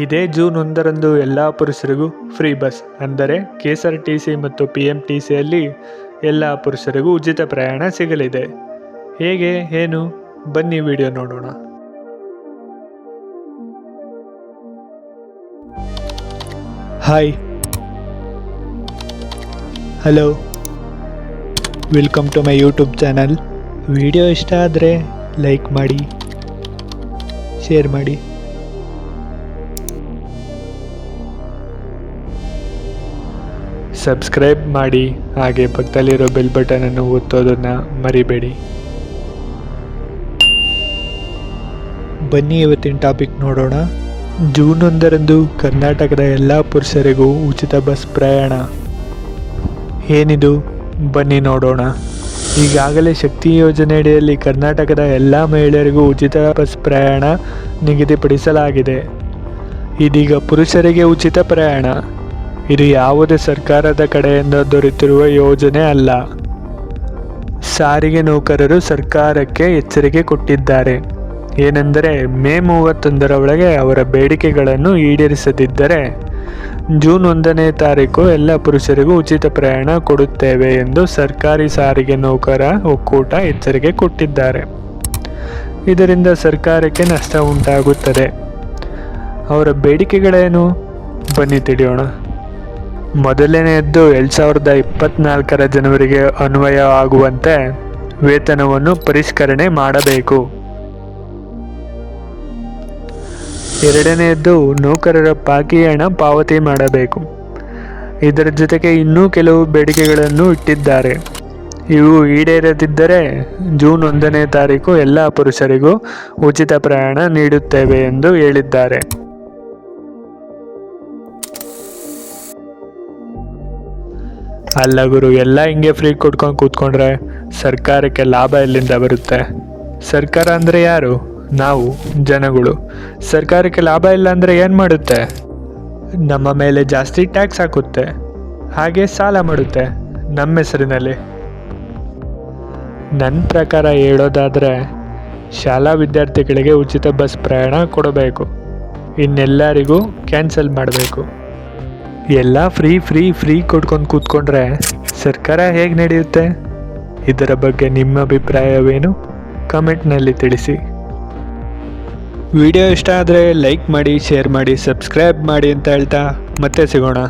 ಇದೇ ಜೂನ್ ಒಂದರಂದು ಎಲ್ಲ ಪುರುಷರಿಗೂ ಫ್ರೀ ಬಸ್ ಅಂದರೆ K S R T C ಮತ್ತು ಪಿ ಎಂ ಟಿ ಸಿಯಲ್ಲಿ ಎಲ್ಲ ಪುರುಷರಿಗೂ ಉಚಿತ ಪ್ರಯಾಣ ಸಿಗಲಿದೆ. ಹೇಗೆ, ಏನು? ಬನ್ನಿ ವಿಡಿಯೋ ನೋಡೋಣ. Hi hello welcome to my YouTube channel video ಇಷ್ಟ ಆದರೆ ಲೈಕ್ ಮಾಡಿ ಶೇರ್ ಮಾಡಿ. ಸಬ್ಸ್ಕ್ರೈಬ್ ಮಾಡಿ, ಹಾಗೆ ಪಕ್ಕದಲ್ಲಿರೋ ಬೆಲ್ ಬಟನನ್ನು ಒತ್ತೋದನ್ನು ಮರಿಬೇಡಿ. ಬನ್ನಿ ಇವತ್ತಿನ ಟಾಪಿಕ್ ನೋಡೋಣ. ಜೂನ್ ಒಂದರಂದು ಕರ್ನಾಟಕದ ಎಲ್ಲ ಪುರುಷರಿಗೂ ಉಚಿತ ಬಸ್ ಪ್ರಯಾಣ. ಏನಿದು? ಬನ್ನಿ ನೋಡೋಣ. ಈಗಾಗಲೇ ಶಕ್ತಿ ಯೋಜನೆಯಡಿಯಲ್ಲಿ ಕರ್ನಾಟಕದ ಎಲ್ಲ ಮಹಿಳೆಯರಿಗೂ ಉಚಿತ ಬಸ್ ಪ್ರಯಾಣ ನಿಗದಿಪಡಿಸಲಾಗಿದೆ. ಇದೀಗ ಪುರುಷರಿಗೆ ಉಚಿತ ಪ್ರಯಾಣ. ಇದು ಯಾವುದೇ ಸರ್ಕಾರದ ಕಡೆಯಿಂದ ದೊರೆತಿರುವ ಯೋಜನೆ ಅಲ್ಲ. ಸಾರಿಗೆ ನೌಕರರು ಸರ್ಕಾರಕ್ಕೆ ಎಚ್ಚರಿಕೆ ಕೊಟ್ಟಿದ್ದಾರೆ. ಏನೆಂದರೆ, ಮೇ ಮೂವತ್ತೊಂದರ ಒಳಗೆ ಅವರ ಬೇಡಿಕೆಗಳನ್ನು ಈಡೇರಿಸದಿದ್ದರೆ, ಜೂನ್ ಒಂದನೇ ತಾರೀಕು ಎಲ್ಲ ಪುರುಷರಿಗೂ ಉಚಿತ ಪ್ರಯಾಣ ಕೊಡುತ್ತೇವೆ ಎಂದು ಸರ್ಕಾರಿ ಸಾರಿಗೆ ನೌಕರ ಒಕ್ಕೂಟ ಎಚ್ಚರಿಕೆ ಕೊಟ್ಟಿದ್ದಾರೆ. ಇದರಿಂದ ಸರ್ಕಾರಕ್ಕೆ ನಷ್ಟ ಉಂಟಾಗುತ್ತದೆ. ಅವರ ಬೇಡಿಕೆಗಳೇನು? ಬನ್ನಿ ತಿಳಿಯೋಣ. ಮೊದಲನೆಯದ್ದು ಎರಡು ಸಾವಿರದ ಇಪ್ಪತ್ನಾಲ್ಕರ ಜನವರಿಗೆ ಅನ್ವಯ ಆಗುವಂತೆ ವೇತನವನ್ನು ಪರಿಷ್ಕರಣೆ ಮಾಡಬೇಕು. ಎರಡನೆಯದ್ದು ನೌಕರರ ಬಾಕಿ ಹಣ ಪಾವತಿ ಮಾಡಬೇಕು. ಇದರ ಜೊತೆಗೆ ಇನ್ನೂ ಕೆಲವು ಬೇಡಿಕೆಗಳನ್ನು ಇಟ್ಟಿದ್ದಾರೆ. ಇವು ಈಡೇರದಿದ್ದರೆ ಜೂನ್ ಒಂದನೇ ತಾರೀಕು ಎಲ್ಲ ಪುರುಷರಿಗೂ ಉಚಿತ ಪ್ರಯಾಣ ನೀಡುತ್ತೇವೆ ಎಂದು ಹೇಳಿದ್ದಾರೆ. ಅಲ್ಲ ಗುರು, ಎಲ್ಲ ಹಿಂಗೆ ಫ್ರೀ ಕೊಟ್ಕೊಂಡು ಕೂತ್ಕೊಂಡ್ರೆ ಸರ್ಕಾರಕ್ಕೆ ಲಾಭ ಎಲ್ಲಿಂದ ಬರುತ್ತೆ? ಸರ್ಕಾರ ಅಂದರೆ ಯಾರು? ನಾವು, ಜನಗಳು. ಸರ್ಕಾರಕ್ಕೆ ಲಾಭ ಇಲ್ಲ ಅಂದರೆ ಏನು ಮಾಡುತ್ತೆ? ನಮ್ಮ ಮೇಲೆ ಜಾಸ್ತಿ ಟ್ಯಾಕ್ಸ್ ಹಾಕುತ್ತೆ. ಹಾಗೆ ಸಾಲ ಮಾಡುತ್ತೆ, ನಮ್ಮ ಹೆಸರಿನಲ್ಲಿ. ನನ್ನ ಪ್ರಕಾರ ಹೇಳೋದಾದರೆ, ಶಾಲಾ ವಿದ್ಯಾರ್ಥಿಗಳಿಗೆ ಉಚಿತ ಬಸ್ ಪ್ರಯಾಣ ಕೊಡಬೇಕು. ಇನ್ನೆಲ್ಲರಿಗೂ ಕ್ಯಾನ್ಸಲ್ ಮಾಡಬೇಕು. ಎಲ್ಲ ಫ್ರೀ ಫ್ರೀ ಫ್ರೀ ಕೊಡ್ಕೊಂಡು ಕೂತ್ಕೊಂಡ್ರೆ ಸರ್ಕಾರ ಹೇಗೆ ನಡೆಯುತ್ತೆ? ಇದರ ಬಗ್ಗೆ ನಿಮ್ಮ ಅಭಿಪ್ರಾಯವೇನು? ಕಮೆಂಟ್ನಲ್ಲಿ ತಿಳಿಸಿ. ವಿಡಿಯೋ ಇಷ್ಟ ಆದರೆ ಲೈಕ್ ಮಾಡಿ ಶೇರ್ ಮಾಡಿ ಸಬ್ಸ್ಕ್ರೈಬ್ ಮಾಡಿ ಅಂತ ಹೇಳ್ತಾ ಮತ್ತೆ ಸಿಗೋಣ.